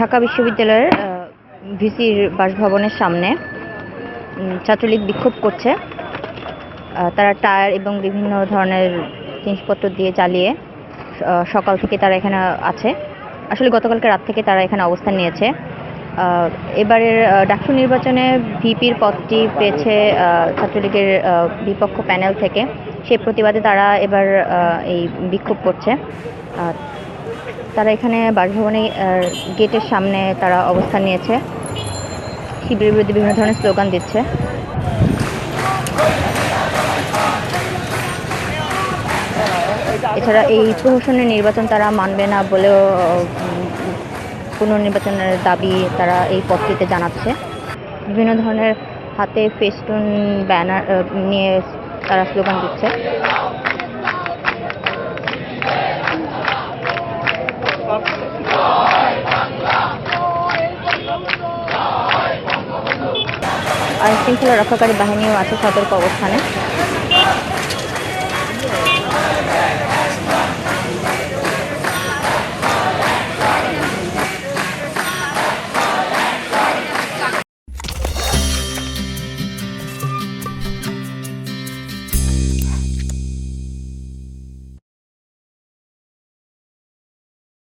ঢাকা বিশ্ববিদ্যালয়ের ভিসির বাসভবনের সামনে ছাত্রলীগ বিক্ষোভ করছে। তারা টায়ার এবং বিভিন্ন ধরনের জিনিসপত্র দিয়ে চালিয়ে সকাল থেকে তারা এখানে আছে। আসলে গতকালকে রাত থেকে তারা এখানে অবস্থান নিয়েছে। এবারের ডাকসু নির্বাচনে ভিপির পদটি পেয়েছে ছাত্রলীগের বিপক্ষ প্যানেল থেকে। সেই প্রতিবাদে তারা এবার এই বিক্ষোভ করছে। তারা এখানে বাসভবনে গেটের সামনে তারা অবস্থান নিয়েছে। শিবিরের বিরুদ্ধে বিভিন্ন ধরনের স্লোগান দিচ্ছে। এছাড়া এই প্রহসনের নির্বাচন তারা মানবে না বলেও পুনর্নির্বাচনের দাবি তারা এই পত্রিতে জানাচ্ছে। বিভিন্ন ধরনের হাতে ফেস্টুন, ব্যানার নিয়ে তারা স্লোগান দিচ্ছে। আইনশৃঙ্খলা রক্ষাকারী বাহিনীও আছে সতর্ক অবস্থানে।